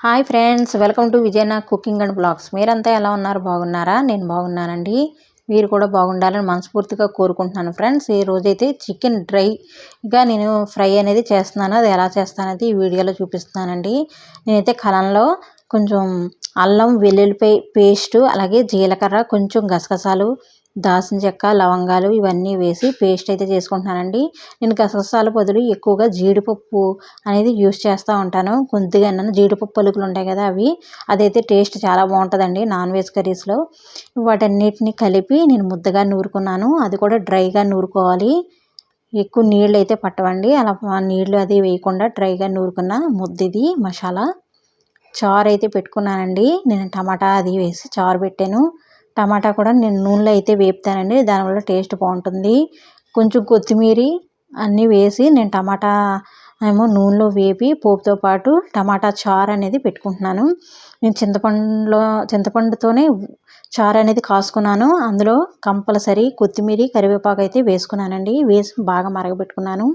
Hi friends welcome to Vijayana cooking and blogs. మీరంతా ఎలా ఉన్నారు? బాగున్నారా? నేను బాగున్నానండి. మీరు కూడా బాగుండాలని మనస్ఫూర్తిగా కోరుకుంటున్నాను ఫ్రెండ్స్. ఈ రోజైతే చికెన్ డ్రైగా నేను ఫ్రై అనేది చేస్తున్నాను. అది ఎలా చేస్తానది ఈ వీడియోలో చూపిస్తున్నానండి. నేనైతే కలంలో కొంచెం అల్లం వెల్లుల్లిపాయ పేస్టు అలాగే జీలకర్ర కొంచెం గసగసాలు దాల్చిన చెక్క లవంగాలు ఇవన్నీ వేసి పేస్ట్ అయితే చేసుకుంటున్నానండి. నేను గసగసాల బదులు ఎక్కువగా జీడిపప్పు అనేది యూస్ చేస్తూ ఉంటాను. కొద్దిగా జీడిపప్పు పలుకులు ఉంటాయి కదా అవి. అదైతే టేస్ట్ చాలా బాగుంటుందండి నాన్ వెజ్ కర్రీస్లో. వాటన్నిటిని కలిపి నేను ముద్దగా నూరుకున్నాను. అది కూడా డ్రైగా నూరుకోవాలి. ఎక్కువ నీళ్ళు అయితే పట్టవండి. అలా నీళ్ళు అది వేయకుండా డ్రైగా నూరుకున్న ముద్దిది మసాలా. చారు అయితే పెట్టుకున్నానండి. నేను టమాటా అది వేసి చారు పెట్టాను. టమాటా కూడా నేను నూనెలో అయితే వేపుతానండి. దానివల్ల టేస్ట్ బాగుంటుంది. కొంచెం కొత్తిమీర అన్నీ వేసి నేను టమాటా ఏమో నూనెలో వేపి పోపుతో పాటు టమాటా చారు అనేది పెట్టుకుంటున్నాను. నేను చింతపండులో చింతపండుతోనే చారు అనేది కాసుకున్నాను. అందులో కంపల్సరీ కొత్తిమీర కరివేపాకు అయితే వేసుకున్నానండి. వేసి బాగా మరగబెట్టుకున్నాను.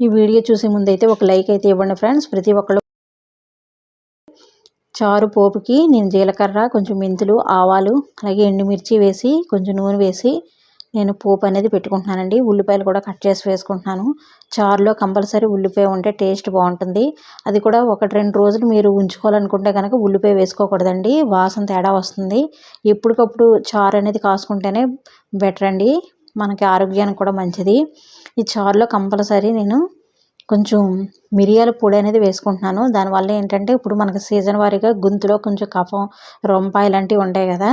ఈ వీడియో చూసే ముందు అయితే ఒక లైక్ అయితే ఇవ్వండి ఫ్రెండ్స్. ప్రతి ఒక్కళ్ళు చారు పోపుకి నేను జీలకర్ర కొంచెం మెంతులు ఆవాలు అలాగే ఎండుమిర్చి వేసి కొంచెం నూనె వేసి నేను పోపు అనేది పెట్టుకుంటున్నానండి. ఉల్లిపాయలు కూడా కట్ చేసి వేసుకుంటున్నాను. చారులో కంపల్సరీ ఉల్లిపాయ ఉంటే టేస్ట్ బాగుంటుంది. అది కూడా ఒకటి రెండు రోజులు మీరు ఉంచుకోవాలనుకుంటే కనుక ఉల్లిపాయ వేసుకోకూడదండి. వాసన తేడా వస్తుంది. ఎప్పటికప్పుడు చారు అనేది కాసుకుంటేనే బెటర్ అండి. మనకి ఆరోగ్యానికి కూడా మంచిది. ఈ చారులో కంపల్సరీ నేను కొంచెం మిరియాల పొడి అనేది వేసుకుంటున్నాను. దానివల్ల ఏంటంటే ఇప్పుడు మనకి సీజన్ వారీగా గొంతులో కొంచెం కఫం రొంప ఇలాంటివి ఉంటాయి కదా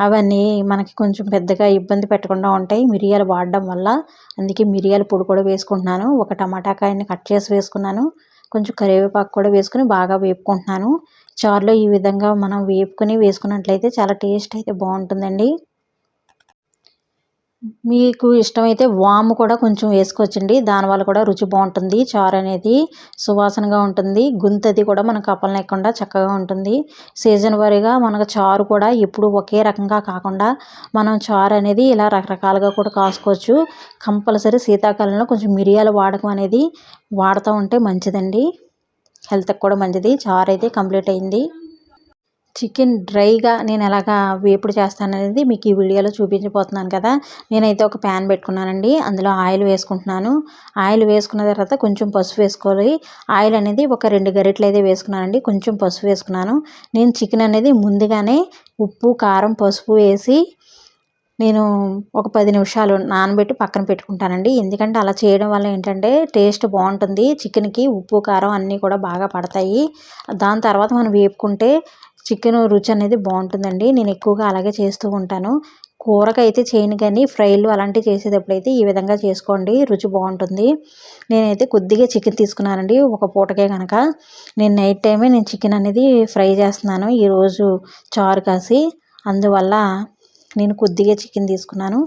అవన్నీ మనకి కొంచెం పెద్దగా ఇబ్బంది పెట్టకుండా ఉంటాయి మిరియాలు వాడడం వల్ల. అందుకే మిరియాల పొడి కూడా వేసుకుంటున్నాను. ఒక టమాటా కాయని కట్ చేసి వేసుకున్నాను. కొంచెం కరివేపాకు కూడా వేసుకుని బాగా వేపుకుంటున్నాను. చారులో ఈ విధంగా మనం వేపుకొని వేసుకున్నట్లయితే చాలా టేస్ట్ అయితే బాగుంటుందండి. మీకు ఇష్టమైతే వాము కూడా కొంచెం వేసుకోవచ్చండి. దానివల్ల కూడా రుచి బాగుంటుంది. చారు అనేది సువాసనగా ఉంటుంది. గుంతది కూడా మనకు కప్పలు లేకుండా చక్కగా ఉంటుంది. సీజన్ వారీగా మనకు చారు కూడా ఎప్పుడు ఒకే రకంగా కాకుండా మనం చారు అనేది ఇలా రకరకాలుగా కూడా కాసుకోవచ్చు. కంపల్సరీ శీతాకాలంలో కొంచెం మిరియాల వాడకం అనేది వాడుతూ ఉంటే మంచిదండి. హెల్త్కి కూడా మంచిది. చారు అయితే కంప్లీట్ అయింది. చికెన్ డ్రైగా నేను ఎలాగా వేపుడు చేస్తాను అనేది మీకు ఈ వీడియోలో చూపించబోతున్నాను కదా. నేనైతే ఒక ప్యాన్ పెట్టుకున్నానండి. అందులో ఆయిల్ వేసుకుంటున్నాను. ఆయిల్ వేసుకున్న తర్వాత కొంచెం పసుపు వేసుకోవాలి. ఆయిల్ అనేది ఒక రెండు గరిటలు అయితే వేసుకున్నానండి. కొంచెం పసుపు వేసుకున్నాను. నేను చికెన్ అనేది ముందుగానే ఉప్పు కారం పసుపు వేసి నేను ఒక పది నిమిషాలు నానబెట్టి పక్కన పెట్టుకుంటానండి. ఎందుకంటే అలా చేయడం వల్ల ఏంటంటే టేస్ట్ బాగుంటుంది. చికెన్కి ఉప్పు కారం అన్నీ కూడా బాగా పడతాయి. దాని తర్వాత మనం వేపుకుంటే చికెన్ రుచి అనేది బాగుంటుందండి. నేను ఎక్కువగా అలాగే చేస్తూ ఉంటాను. కూరకైతే చేయను కానీ ఫ్రైలు అలాంటివి చేసేటప్పుడు అయితే ఈ విధంగా చేసుకోండి. రుచి బాగుంటుంది. నేనైతే కొద్దిగా చికెన్ తీసుకున్నానండి. ఒక పూటకే కనుక నేను నైట్ టైమే నేను చికెన్ అనేది ఫ్రై చేస్తున్నాను. ఈరోజు చారు కాసి. అందువల్ల నేను కొద్దిగా చికెన్ తీసుకున్నాను.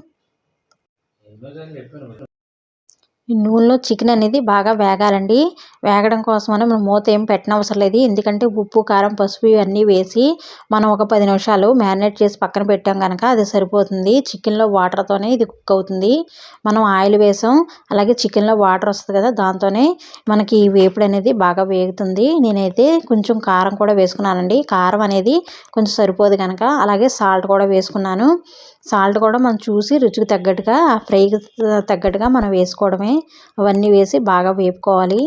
నూనెలో చికెన్ అనేది బాగా వేగాలండి. వేగడం కోసమని మనం మూత ఏం పెట్టనవసరం లేదు. ఎందుకంటే ఉప్పు కారం పసుపు ఇవన్నీ వేసి మనం ఒక పది నిమిషాలు మ్యారినేట్ చేసి పక్కన పెట్టాం కనుక అది సరిపోతుంది. చికెన్లో వాటర్తోనే ఇది కుక్ అవుతుంది. మనం ఆయిల్ వేసాం. అలాగే చికెన్లో వాటర్ వస్తుంది కదా దాంతోనే మనకి వేపుడు అనేది బాగా వేగుతుంది. నేనైతే కొంచెం కారం కూడా వేసుకున్నానండి. కారం అనేది కొంచెం సరిపోదు కనుక అలాగే సాల్ట్ కూడా వేసుకున్నాను. సాల్ట్ కూడా మనం చూసి రుచికి తగ్గట్టుగా ఫ్రైకి తగ్గట్టుగా మనం వేసుకోవడమే. అవన్నీ వేసి బాగా వేపుకోవాలి.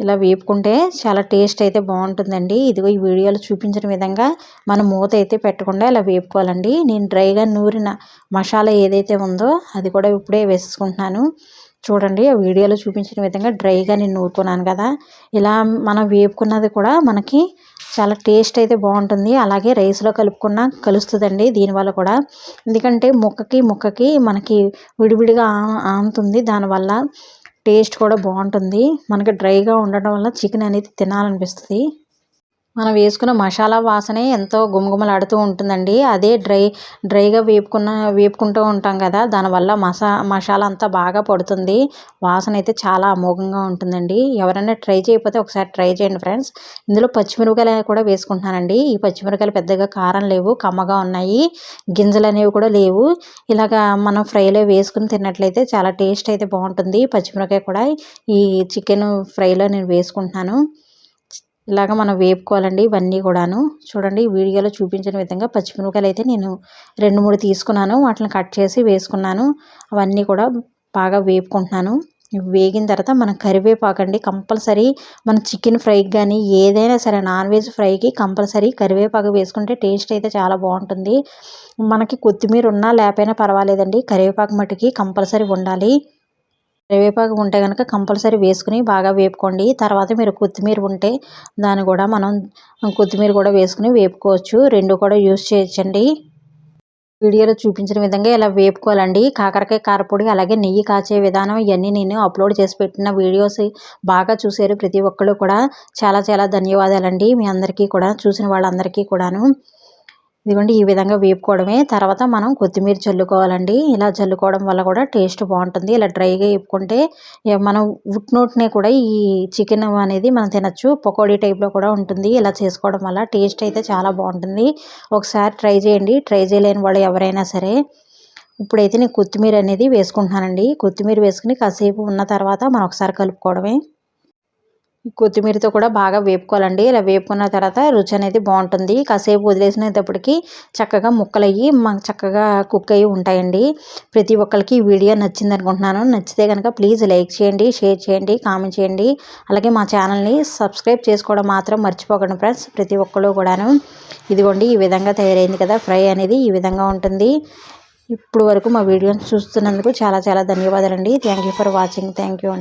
ఇలా వేపుకుంటే చాలా టేస్ట్ అయితే బాగుంటుందండి. ఇదిగో ఈ వీడియోలో చూపించిన విధంగా మనం మూత అయితే పెట్టకుండా ఇలా వేపుకోవాలండి. నేను డ్రైగా నూరిన మసాలా ఏదైతే ఉందో అది కూడా ఇప్పుడే వేసుకుంటున్నాను చూడండి ఆ వీడియోలో చూపించిన విధంగా డ్రైగా నేను నూరుకున్నాను కదా. ఇలా మనం వేపుకున్నది కూడా మనకి చాలా టేస్ట్ అయితే బాగుంటుంది. అలాగే రైస్లో కలుపుకున్న కలుస్తుందండి దీనివల్ల కూడా. ఎందుకంటే ముక్కకి ముక్కకి మనకి విడివిడిగా ఆనుతుంది దానివల్ల టేస్ట్ కూడా బాగుంటుంది. మనకి డ్రైగా ఉండటం వల్ల చికెన్ అనేది తినాలనిపిస్తుంది. మనం వేసుకున్న మసాలా వాసనే ఎంతో గుమగుమలాడుతూ ఉంటుందండి. అదే డ్రై డ్రైగా వేపుకున్న వేపుకుంటూ ఉంటాం కదా దానివల్ల మసా మసాలా అంతా బాగా పడుతుంది. వాసన అయితే చాలా అమోఘంగా ఉంటుందండి. ఎవరైనా ట్రై చేయకపోతే ఒకసారి ట్రై చేయండి ఫ్రెండ్స్. ఇందులో పచ్చిమిరపకాయలు కూడా వేసుకుంటున్నానండి. ఈ పచ్చిమిరపకాయలు పెద్దగా కారం లేవు కమ్మగా ఉన్నాయి. గింజలు అనేవి కూడా లేవు. ఇలాగా మనం ఫ్రైలో వేసుకుని తిన్నట్లయితే చాలా టేస్ట్ అయితే బాగుంటుంది. పచ్చిమిరపకాయ కూడా ఈ చికెన్ ఫ్రైలో నేను వేసుకుంటున్నాను. ఇలాగ మనం వేపుకోవాలండి ఇవన్నీ కూడాను. చూడండి వీడియోలో చూపించిన విధంగా పచ్చిమిరపకాయలు అయితే నేను రెండు మూడు తీసుకున్నాను. వాటిని కట్ చేసి వేసుకున్నాను. అవన్నీ కూడా బాగా వేపుకుంటున్నాను. వేగిన తర్వాత మనం కరివేపాకు అండి కంపల్సరీ మన చికెన్ ఫ్రైకి కానీ ఏదైనా సరే నాన్ వెజ్ ఫ్రైకి కంపల్సరీ కరివేపాకు వేసుకుంటే టేస్ట్ అయితే చాలా బాగుంటుంది. మనకి కొత్తిమీర ఉన్నా లేకపోయినా పర్వాలేదండి. కరివేపాకు మట్టుకి కంపల్సరీ ఉండాలి కరివేపాకు ఉంటే కనుక కంపల్సరీ వేసుకుని బాగా వేపుకోండి. తర్వాత మీరు కొత్తిమీర ఉంటే దాన్ని కూడా మనం కొత్తిమీర కూడా వేసుకుని వేపుకోవచ్చు. రెండు కూడా యూస్ చేయొచ్చండి. వీడియోలో చూపించిన విధంగా ఇలా వేపుకోవాలండి. కాకరకాయ కారపొడి అలాగే నెయ్యి కాచే విధానం ఇవన్నీ నేను అప్లోడ్ చేసి పెట్టిన వీడియోస్ బాగా చూసారు ప్రతి ఒక్కళ్ళు కూడా. చాలా చాలా ధన్యవాదాలండి మీ అందరికీ కూడా చూసిన వాళ్ళందరికీ కూడాను. ఇదిగోండి ఈ విధంగా వేపుకోవడమే. తర్వాత మనం కొత్తిమీర చల్లుకోవాలండి. ఇలా చల్లుకోవడం వల్ల కూడా టేస్ట్ బాగుంటుంది. ఇలా డ్రైగా వేపుకుంటే మనం ఉట్నోట్నే కూడా ఈ చికెన్ అనేది మనం తినచ్చు. పకోడీ టైప్లో కూడా ఉంటుంది. ఇలా చేసుకోవడం వల్ల టేస్ట్ అయితే చాలా బాగుంటుంది. ఒకసారి ట్రై చేయండి. ట్రై చేయలేని వాళ్ళు ఎవరైనా సరే. ఇప్పుడైతే నేను కొత్తిమీర అనేది వేసుకుంటున్నానండి. కొత్తిమీర వేసుకుని కాసేపు ఉన్న తర్వాత మనం ఒకసారి కలుపుకోవడమే. కొత్తిమీరతో కూడా బాగా వేపుకోవాలండి. ఇలా వేపుకున్న తర్వాత రుచి అనేది బాగుంటుంది. కాసేపు వదిలేసినప్పటికీ చక్కగా ముక్కలు అయ్యి మాకు చక్కగా కుక్ అయ్యి ఉంటాయండి. ప్రతి ఒక్కరికి ఈ వీడియో నచ్చింది అనుకుంటున్నాను. నచ్చితే కనుక ప్లీజ్ లైక్ చేయండి షేర్ చేయండి కామెంట్ చేయండి. అలాగే మా ఛానల్ని సబ్స్క్రైబ్ చేసుకోవడం మాత్రం మర్చిపోకండి ఫ్రెండ్స్. ప్రతి ఒక్కరు కూడాను ఇదిగోండి ఈ విధంగా తయారైంది కదా ఫ్రై అనేది ఈ విధంగా ఉంటుంది. ఇప్పుడు వరకు మా వీడియోని చూస్తున్నందుకు చాలా చాలా ధన్యవాదాలండి. Thank you for watching. Thank you అండి.